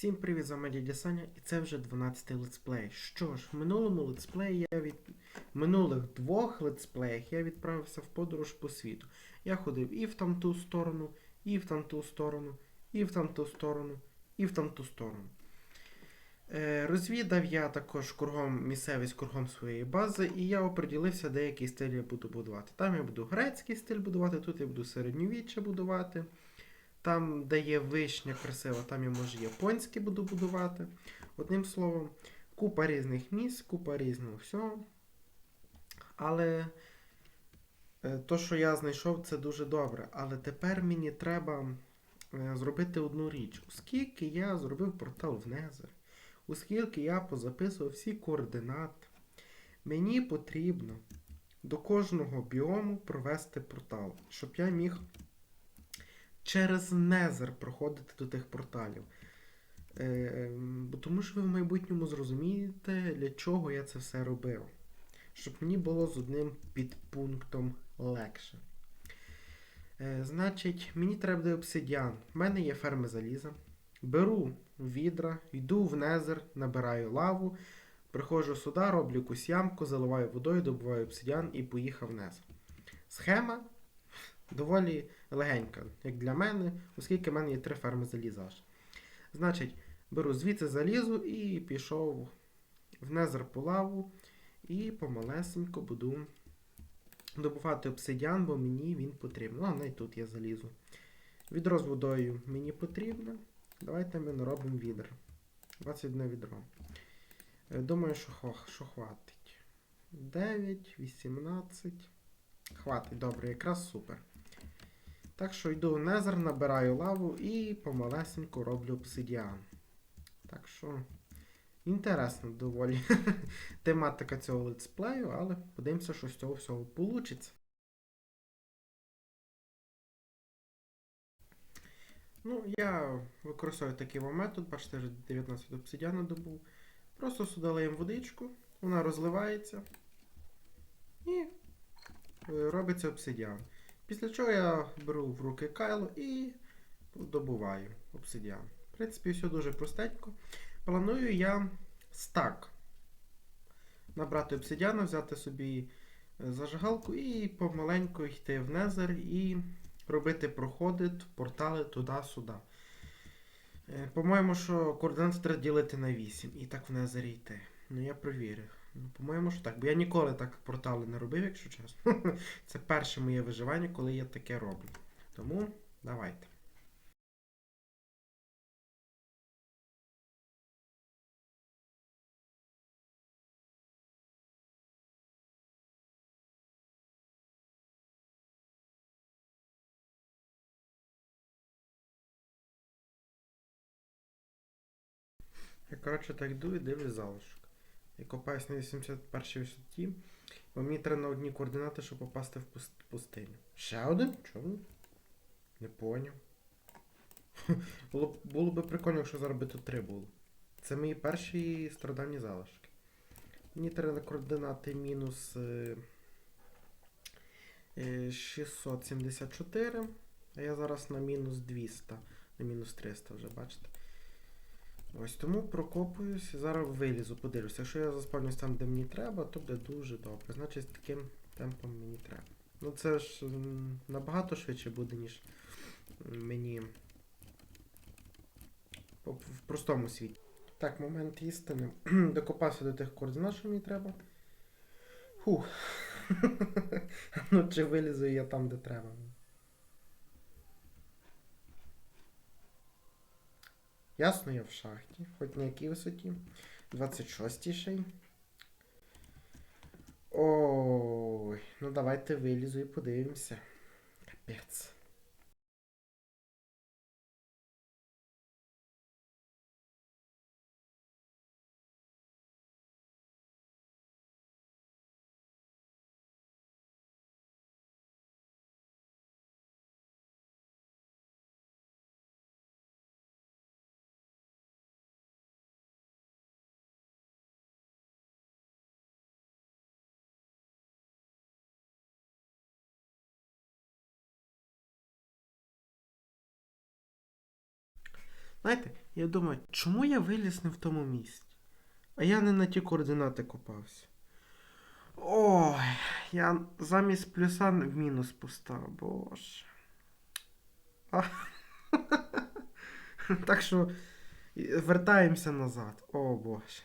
Всім привіт, з вами дядя Саня, і це вже 12-й летсплей. Що ж, в минулому летсплеї я від минулих двох летсплеях я відправився в подорож по світу. Я ходив і в тамту сторону, і в тамту сторону, і в тамту сторону, і в тамту сторону. Е, розвідав я також кругом місцевість кругом своєї бази, і я оприділився, де який стиль я буду будувати. Там я буду грецький стиль будувати, тут я буду середньовіччя будувати. Там, де є вишня красива, там я може японське буду будувати. Одним словом, купа різних місць, купа різного всього. Але е, то, що я знайшов, це дуже добре. Але тепер мені треба е, зробити одну річ. Оскільки я зробив портал в Незер, оскільки я позаписував всі координати, мені потрібно до кожного біому провести портал, щоб я міг через Незер проходити до тих порталів. Е, бо тому що ви в майбутньому зрозумієте, для чого я це все робив. Щоб мені було з одним підпунктом легше. Е, значить, мені треба буде обсидіан. У мене є ферми заліза. Беру відра, йду в Незер, набираю лаву, приходжу сюди, роблю якусь ямку, заливаю водою, добуваю обсидіан і поїхав в Незер. Схема доволі легенька, як для мене, оскільки в мене є три ферми заліза. Значить, беру звідси залізу і пішов в Незер по лаву і помалесенько буду добувати обсидіан, бо мені він потрібен. Ну, навіть тут я залізу. Відро з водою мені потрібно. Давайте ми наробимо відро. 21 відро. Е, Думаю, що, що хватить. 9, 18. Хватить, добре, якраз супер. Так що йду в Незер, набираю лаву і помалесенько роблю обсидіан. Так що. Інтересно доволі тематика цього летсплею, але подивимося, що з цього всього вийде. Ну, я використовую такий вам метод, бачите, вже 19 обсидіану добув. Просто сюди лиємо водичку, вона розливається і е, робиться обсидіан. Після чого я беру в руки кайло і добуваю обсидіан. В принципі, все дуже простенько. Планую я стак набрати обсидіану, взяти собі е, зажигалку і помаленьку йти в Незер і робити проходи, портали туди-сюди. Е, По-моєму, що координати треба ділити на 8 і так в Незері йти. Ну я провірю. Ну, по-моєму, що так. Бо я ніколи так портали не робив, якщо чесно. Це перше моє виживання, коли я таке роблю. Тому давайте. Я, коротше, так йду і дивлюсь залишок. Я копаюсь на 81 висоті, бо мені треба на одні координати, щоб попасти в пустиню. Ще один? Чому? Не поняв. Було, було би прикольно, якщо зараз би тут три було. Це мої перші страдальні залишки. Мені треба на координати мінус е, е, 674, а я зараз на мінус 200, на мінус 300 вже, бачите. Ось тому прокопуюсь, зараз вилізу, подивлюся. Якщо я заспавнюсь там, де мені треба, то буде дуже добре. Значить, таким темпом мені треба. Ну це ж набагато швидше буде, ніж мені в простому світі. Так, момент істини. Докопався до тих координат, що мені треба. Фух. ну чи вилізу я там, де треба. Ясно, я в шахті, хоч на якій висоті. 26 ще й. Ой, ну давайте вилізу і подивимося. Капець. Знаєте, я думаю, чому я виліз не в тому місці? А я не на ті координати копався. Ой, я замість плюса в мінус поставив, боже. А, так що вертаємося назад. О боже.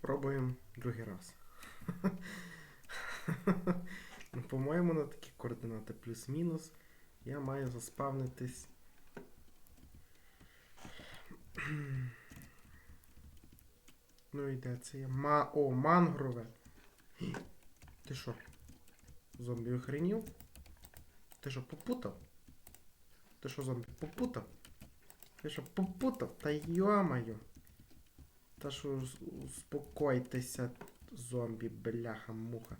Пробуємо другий раз. Ну, По-моєму, на такі координати плюс-мінус я маю заспавнитись. Ну і де це є? Ма... О, мангрове. Ти що? Зомбі охренів? Ти що, попутав? Ти що, зомбі, попутав? Ти що, попутав? Та йо-моє. Та що успокойтеся, зомбі, бляха, муха.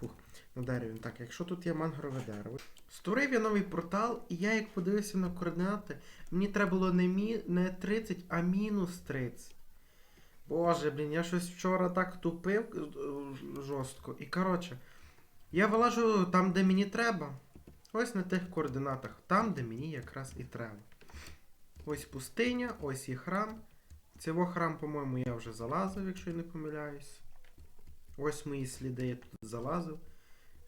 Фух, на дереві. Так, якщо тут є мангрове дерево. Створив я новий портал, і я як подивився на координати, мені треба було не, мі... не 30, а мінус 30. Боже, блін, я щось вчора так тупив е, жорстко. І коротше, я вилажу там, де мені треба. Ось на тих координатах. Там, де мені якраз і треба. Ось пустиня, ось і храм. Цього храм, по-моєму, я вже залазив, якщо я не помиляюсь. Ось мої сліди, я тут залазив.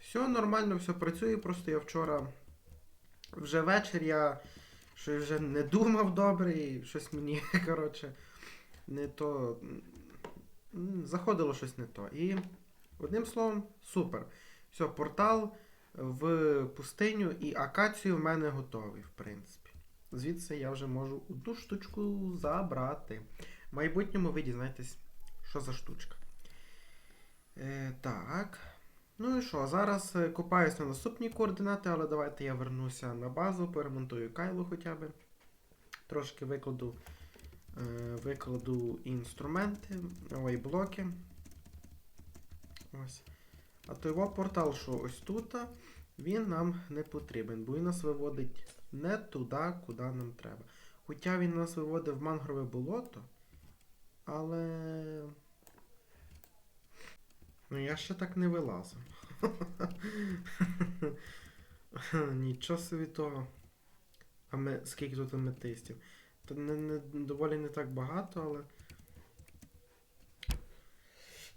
Все нормально, все працює, просто я вчора вже вечір я щось вже не думав добре і щось мені, коротше, не то. Заходило щось не то. І одним словом, супер. Все, портал в пустиню і акацію в мене готовий, в принципі. Звідси я вже можу одну штучку забрати. В майбутньому ви дізнаєтесь, що за штучка. Е, так. Ну і що, зараз е, копаюсь на наступні координати, але давайте я вернуся на базу, поремонтую кайло хоча б. Трошки викладу, е, викладу інструменти, ой, блоки. Ось. А той його портал, що ось тут, він нам не потрібен, бо він нас виводить не туди, куди нам треба. Хоча він нас виводив в мангрове болото, але. Ну я ще так не вилазив. Нічого собі того. А ми скільки тут аметистів? То не, не, доволі не так багато, але.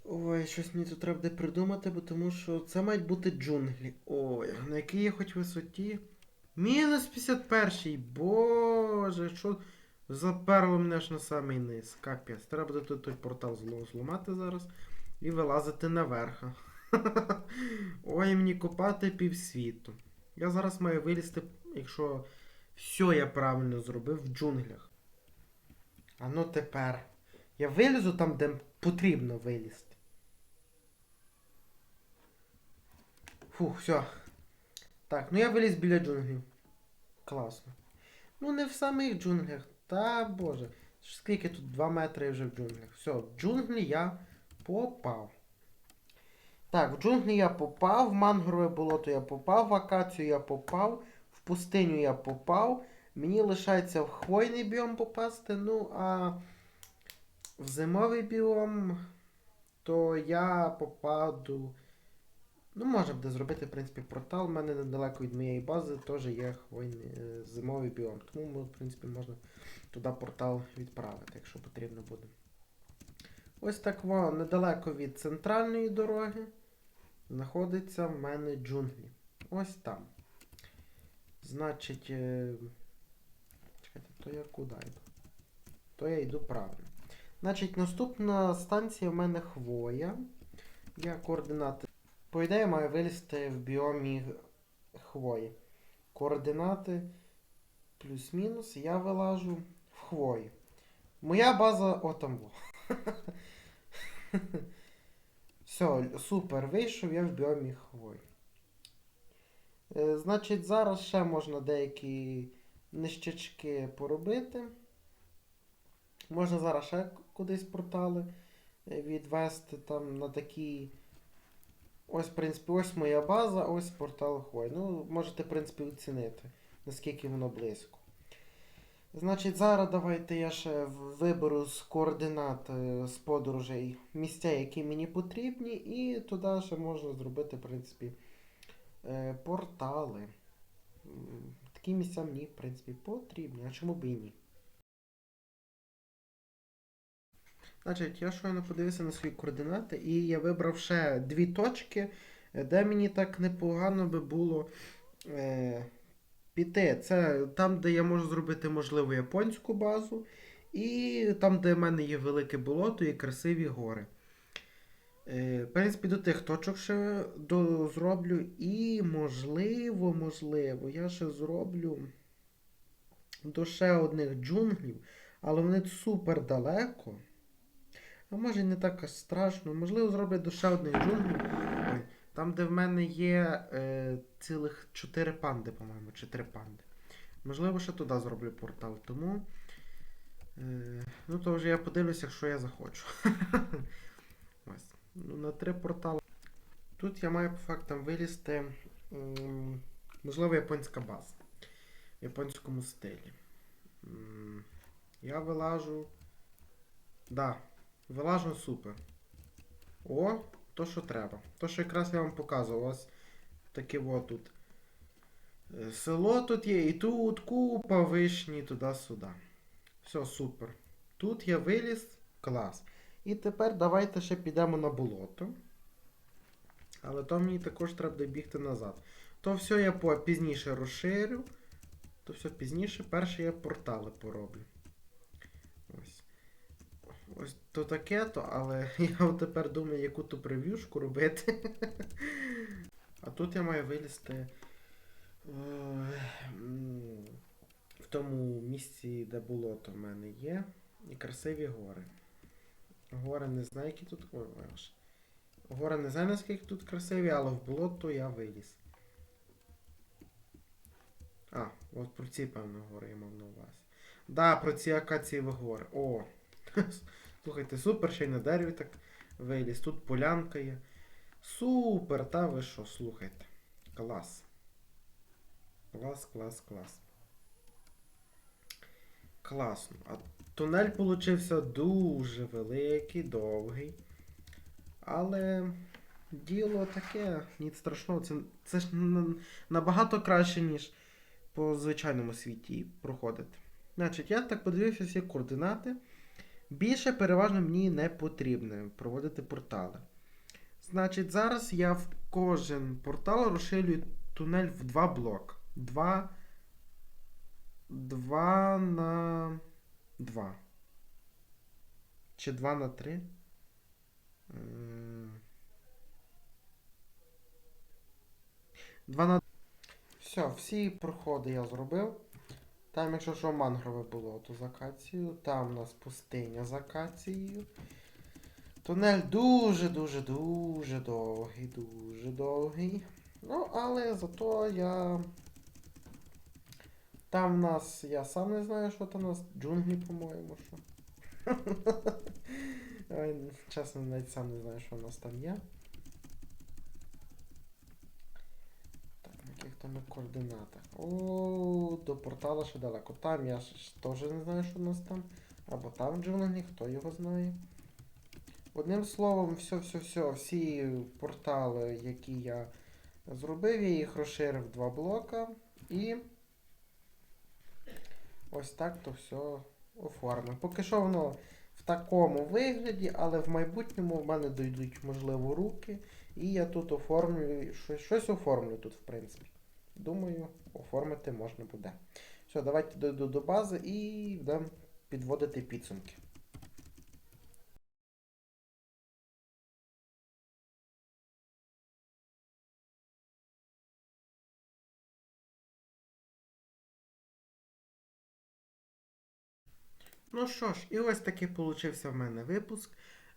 Ой, щось мені тут треба буде придумати, бо тому що це мають бути джунглі. Ой, на якій я хоч висоті? Мінус 51. Боже, що заперло мене ж на самий низ. Капець. Треба буде тут той портал зламати зараз і вилазити наверх. Ой, мені копати півсвіту. Я зараз маю вилізти, якщо все я правильно зробив в джунглях. А ну тепер. Я вилізу там, де потрібно вилізти. Фух, все. Так, ну я виліз біля джунглів. Класно. Ну не в самих джунглях. Та боже. Скільки тут 2 метри вже в джунглях. Все, в джунглі я попав. Так, в джунглі я попав, в мангрове болото я попав, в акацію я попав, в пустиню я попав. Мені лишається в хвойний біом попасти, ну а в зимовий біом, то я попаду. Ну, можна буде зробити, в принципі, портал. У мене недалеко від моєї бази теж є хвойний е, зимовий біом. Тому, в принципі, можна туди портал відправити, якщо потрібно буде. Ось так во, недалеко від центральної дороги знаходиться в мене джунглі. Ось там. Значить. Е... Чекайте, то я куди йду? То я йду правильно. Значить, наступна станція в мене хвоя. Я координати. По ідеї маю вилізти в біомі хвої. Координати плюс-мінус. Я вилажу в хвої. Моя база отам. во. Все, супер, вийшов я в біомі хвої. Е, Значить, зараз ще можна деякі нищачки поробити. Можна зараз ще кудись портали е, відвести там на такі. Ось, в принципі, ось моя база, ось портал Хвой. Ну, можете, в принципі, оцінити, наскільки воно близько. Значить, зараз давайте я ще виберу з координат е, з подорожей місця, які мені потрібні, і туди ще можна зробити, в принципі, е, портали. Такі місця мені, в принципі, потрібні. А чому б і ні? Значить, я щойно подивився на свої координати, і я вибрав ще дві точки, е, де мені так непогано би було е, піти. Це там, де я можу зробити, можливо, японську базу, і там, де в мене є велике болото і красиві гори. Е, в принципі, до тих точок ще до, зроблю. І можливо, можливо, я ще зроблю до ще одних джунглів, але вони супер далеко. А може не так аж страшно. Можливо, зроблять до ще одних джунглів. Там, де в мене є е, цілих 4 панди, по-моєму, чи 3 панди. Можливо, ще туди зроблю портал. Тому. Е, ну, то вже я подивлюся, якщо я захочу. Ось. Ну, на три портали. Тут я маю по фактам вилізти. можливо, японська база. В японському стилі. Я вилажу. Да, вилажу супер. О, то що треба. То, що якраз я вам показував. Ось таке от тут. Е, Село тут є, і тут купа вишні туди-сюди. Все, супер. Тут я виліз, клас. І тепер давайте ще підемо на болото. Але то мені також треба добігти назад. То все я пізніше розширю. То все пізніше. Перше я портали пороблю. Ось. То таке то, але я тепер думаю, яку ту прев'юшку робити. А тут я маю вилізти е, в тому місці, де болото в мене є. І красиві гори. Гори не знаю, які тут. Ой, аж. Гори не знаю, наскільки тут красиві, але в болото я виліз. А, от про ці, певно, гори я мав на увазі. Да, про ці акацієві гори. О! Слухайте, супер, ще й на дереві так виліз. Тут полянка є. Супер, та ви що, слухайте. Клас. Клас, клас, клас. Класно. А тунель получився дуже великий, довгий. Але діло таке, ніц страшного. Це, це ж набагато краще, ніж по звичайному світі проходити. Значить, я так подивився всі координати. Більше переважно мені не потрібно проводити портали. Значить, зараз я в кожен портал розширюю тунель в два блоки. Два. Два на. Два. Чи два на три? Два на. Все, всі проходи я зробив. Там, якщо що мангрове було, то з акацією. Там у нас пустиня з акацією. Тунель дуже-дуже дуже довгий, дуже довгий. Ну, але зато я. Там в нас. Я сам не знаю, що там у нас. Джунглі, по-моєму, що. Чесно, навіть сам не знаю, що у нас там є. Так, на яких там координатах. О, до портала ще далеко. Там я ж теж не знаю, що у нас там. Або там джунглі, хто його знає. Одним словом, все-все-все, всі портали, які я зробив, я їх розширив в два блока і ось так то все оформив. Поки що воно в такому вигляді, але в майбутньому в мене дійдуть, можливо, руки, і я тут оформлю, щось оформлю тут, в принципі. Думаю, оформити можна буде. Все, давайте дойду до бази і будемо підводити підсумки. Ну що ж, і ось такий получився в мене випуск.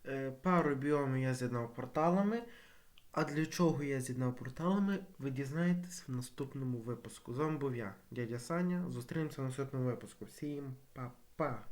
Е, Пару біомів я з'єднав порталами. А для чого я з'єднав порталами, ви дізнаєтесь в наступному випуску. З вами був я, дядя Саня. Зустрінемося в наступному випуску. Всім па-па!